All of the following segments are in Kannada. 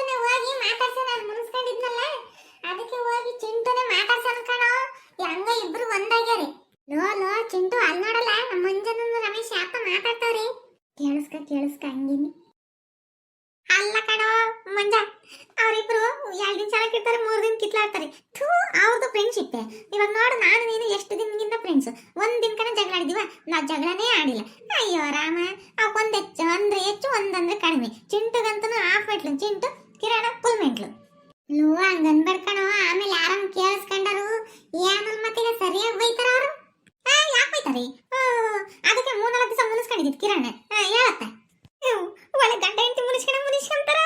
ಚಿಂಟುನೆ ಹೋಗಿ ಮಾತಾಡ್ಸೋಣ ನಾನು ಮುನ್ಸ್ಕೊಂಡಿದ್ನಲ್ಲ? ಅದಕ್ಕೆ ಹೋಗಿ ಚಿಂಟುನೆ ಮಾತಾಡ್ಸೋಣ ಕಣೋ. ಹಂಗ ಇಬ್ರು ಒಂದಾಗ್ಯಾರಿ. ನೋ ನೋ, ಚಿಂಟು ಅಲ್ಲಿ ನೋಡಲ್ಲ, ನಮ್ಮ ಮಂಜನನ್ನು ರಮೇಶ್ ಯಾಕ ಮಾತಾಡ್ತಾವ್ರಿ? ಕೇಳಿಸ್ಕ ಕೇಳಿಸ್ಕ, ಹಂಗಿನಿ. ಅಲ್ಲ ಕಣೋ, ಮಂಜ, ಅವರಿಬ್ರು ಎರಡು ದಿನ ಸಲ ಕಿತ್ತಾರೆ ಮೂರು ದಿನ ಕಿತ್ಲಾಡ್ತಾರೆ. ಥೂ ಅವ್ರದ್ದು ಫ್ರೆಂಡ್ಶಿಪ್ ಇವಾಗ ನೋಡು, ನಾನು, ನೀನು ಎಷ್ಟು ದಿನದಿಂದ ಫ್ರೆಂಡ್ಸ್ ಒಂದು ದಿನಕನ ಜಗಳ ಆಡಿದೀವ? ನಾ ಜಗಳನೇ ಆಡಿಲ್ಲ. ಅಯ್ಯೋ, ರಾಮ ಅವಕ್ಕೊಂದು ಹೆಚ್ಚು ಅಂದ್ರೆ ಹೆಚ್ಚು ಒಂದಂದ್ರೆ ಕಡಿಮೆ. ಚಿಂಟುಗಂತೂ ಆಫ್ ಮೆಟ್ಲು ಚಿಂಟು ಲೋ ಹಂಗನ್ಬೇಡ ಕಣೋ ಆಮೇಲೆ ಆರಾಮ್ ಕೇಳಿಸ್ಕೊಂಡರು ಏನಲ್ ಮತ್ತೀಗ ಸರಿಯಾಗಿ ಬೈತಾರ ಅವರು? ಯಾಕೆ ಬೈತಾರೆ? ಅದಕ್ಕೆ ಮೂರ್ನಾಲ್ಕು ದಿವಸ ಮುನಿಸ್ಕೊಂಡಿದ್ದು ಕಿರಣ. ಹೇಳತ್ತೆ. ಒಳ್ಳೆ ಗಂಡ ಹೆಂಡತಿ ಮುನಿಸ್ಕೊಂಡ ಮುನಿಸ್ಕೊಂತಾರ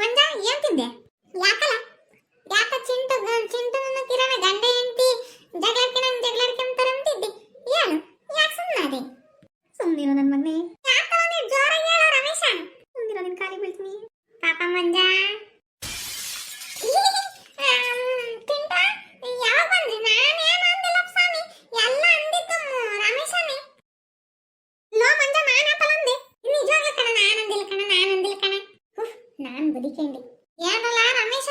ಮಂಜ ಕಣ ಉಫ್, ನಾನ್ ಬದುಕೇಂಡಿ ಏನಲ್ಲ ರಮೇಶ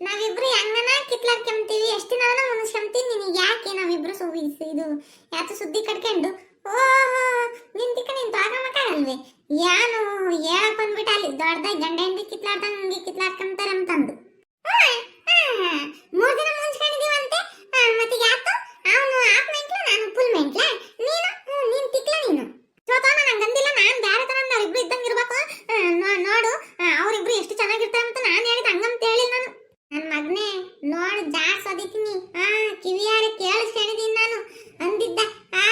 ನಾವಿಬ್ರು ಹೆಂಗನ ಕಿತ್ಲಾಡ್ಕೊಂತೀವಿ ಎಷ್ಟು ದಿನ ಮುನಿಸ್ಕೊಂತೀವಿ ನಿನಗೆ ಯಾಕೆ ನಾವಿಬ್ರು ಸು ಇಸ್- ಇದು ಯಾತು ಸುದ್ದಿ ಕಟ್ಕೊಂಡು ಓಹೋ ನಿಂತಿಕ ನಿಂತು ಆಗಮಕ್ಕಾಗಲ್ವೇ ಏನು ಹೇಳಕ್ ಬಂದ್ಬಿಟ್ಟ ಅಲ್ಲಿ ದೊಡ್ಡದಾಗಿ ಗಂಡ ಹೆಂಡತಿ ಕಿತ್ಲಾಡ್ದಂಗೆ ಕಿತ್ಲಾಡ್ಕೊಂತಾರೆ ಅಂತಂದು ಹ್ಮ್, ಹ್ಮ್. ಮೂರ್ ದಿನ ಮುಂಚ್ಕೊಂಡಿದೀವಂತೆ ಆ, ಮತ್ತೆ ಯಾತು ಅವನು ಹಾಫ್ ಮೆಂಟ್ಲ ನಾನು ಫುಲ್ ಮೆಂಟ್ಲ ನೀನು ಹ್ಮ್, ನೀನ್ ತಿಕ್ಲ ನೀನು ಸೋತವನ ನಂಗೆ ಅಂದಿಲ್ಲ ನಾನು ಬ್ಯಾರೆ ತರ ಅವ್ರಿಬ್ರು ಇದ್ದಂಗೆ ಇರ್ಬೇಕು ಆ, ನೋ- ನೋಡು ಆ, ಅವ್ರಿಬ್ರು ಎಷ್ಟು ಚೆನ್ನಾಗಿರ್ತಾರೆ ಅಂತ ನಾನು ಹೇಳಿದ ಹಂಗಂತ ಹೇಳಿಲ್ಲ ನಾನು ನನ್ನ ಮಗನೇ ನೋಡು ಜಾಸ್ ಓದಿತೀನಿ ಆ ಕಿವಿಯಾರೆ ಕೇಳಿಸ್ಕೊಂಡಿದ್ದೀನಿ ನಾನು ಅಂದಿದ್ದ ಆ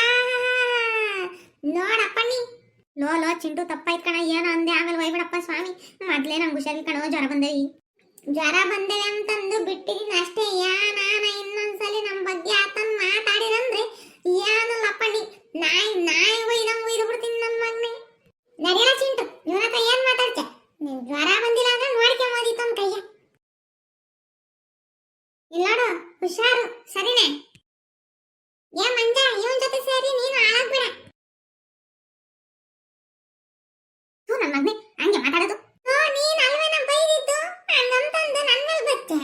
ನೋಡಪ್ಪ ನೀ ಲೋ ಲೋ ಚಿಂಟು ತಪ್ಪಾಯ್ತು ಕಣ, ಏನೋ ಅಂದೆ. ಆಮೇಲೆ ಒಯ್ಬಿಡಪ್ಪ ಸ್ವಾಮಿ, ಮೊದ್ಲೇ ನಂಗೆ ಹುಷಾರಿಲ್ಲ ಕಣೋ, ಜ್ವರ ಬಂದೇವಿ ಜ್ವರ ಬಂದೇವೆ ಅಂತಂದು ಬಿಟ್ಟಿದ್ದೀನಿ ಅಷ್ಟೇ, ಯಾ, ನಾನ ಇನ್ನೊಂದ್ಸಲಿ ನಮ್ಮ ಬಗ್ಗೆ ಆತನ ಮಾತಾಡಿರಂದ್ರೆ ನನ್ನ ಮಗನೇ, ಹಂಗೆ ಮಾತಾಡೋದು. ನೀನ್ ಅಲ್ವೇನ ಬೈದಿದ್ದು? ಹಂಗಂತಂದು ನನ್ನ ಮೇಲೆ ಬತ್ತೆ.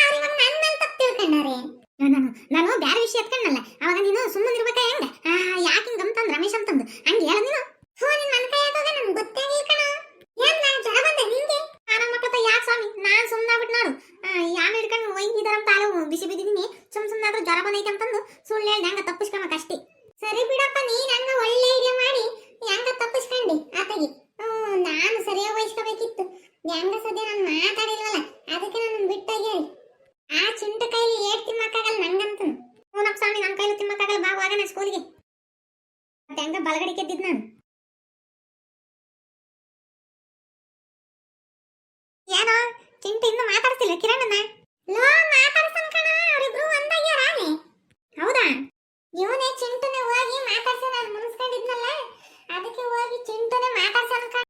ಅವ್ರು ಇವಾಗ ನನ್ ಮೇಲೆ ತಪ್ಪು ತಿಳ್ಕೊಂಡಾರೆ ನಾನು ನಾನು ಬ್ಯಾರೆ ವಿಷಯ ಎತ್ಕೊಂಡಲ್ಲ. ಅವಾಗ ನೀನು ಸುಮ್ಮನೆ ಇರ್ಬೇಕ ಹೆಂಗ? ಯಾಕೆ ಹಿಂಗಂತಂದ್ ರಮೇಶ್ ಅಂತಂದು ಹಂಗೆ ಹೇಳ ನೀನು? ಹೋ, ನಿನ್ ಮನ ಕೈ ಹಾಕೋಗ ನನ್ಗೆ ಗೊತ್ತೇ ಕಣ. ಏನ್ ನಾನು ಜ್ವರ ಬಂದೆ ನಿಂಗೆ? ಆರಾಮ ಮಕ್ಕಳ ಯಾಕೆ ಸ್ವಾಮಿ? ನಾನು ಸುಮ್ಮನಾಗ್ಬಿಟ್ಟು ನೋಡು. ಯಾರು ಹಿಡ್ಕೊಂಡು ಒಯ್ದಿದಾರ ಅಂತ ಆಳು, ಬಿಸಿ ಬಿದ್ದಿದ್ದೀನಿ. ಸುಮ್ ಸುಮ್ಮನಾದ್ರೂ ಜ್ವರ ಬಂದೈತೆ ಅಂತಂದು ಸುಳ್ಳು ಹೇಳ್ದೆ, ಹಂಗ ತಪ್ಪಿಸ್ಕೊಳಕ್ ಅಷ್ಟೇ. ಸರಿ ಬಿಡಪ್ಪ, ನೀನ್ ಹಂಗ ಒಳ್ಳೆ ಹೆಂಗ ಬಲಗಡೆ ಕೆದ್ದಿದ್ ನಾನು? ಏನೋ ಚಿಂಟು ಇನ್ನು ಮಾತಾಡ್ತಿಲ್ಲ ಕಿರಣನ ಲೋ ಮಾತಾಡ್ಸನ್ ಕಣ, ಅವರಿಬ್ರು ಒಂದಾಗ್ಯಾರಾನೆ ಹೌದಾ? ಇವನೇ ಚಿಂಟುನೆ ಹೋಗಿ ಮಾತಾಡ್ಸಿ ನಾನು ಮುನ್ಸ್ಕೊಂಡಿದ್ನಲ್ಲ, ಅದಕ್ಕೆ ಹೋಗಿ ಚಿಂಟುನೆ ಮಾತಾಡ್ಸನ್ ಕಣ.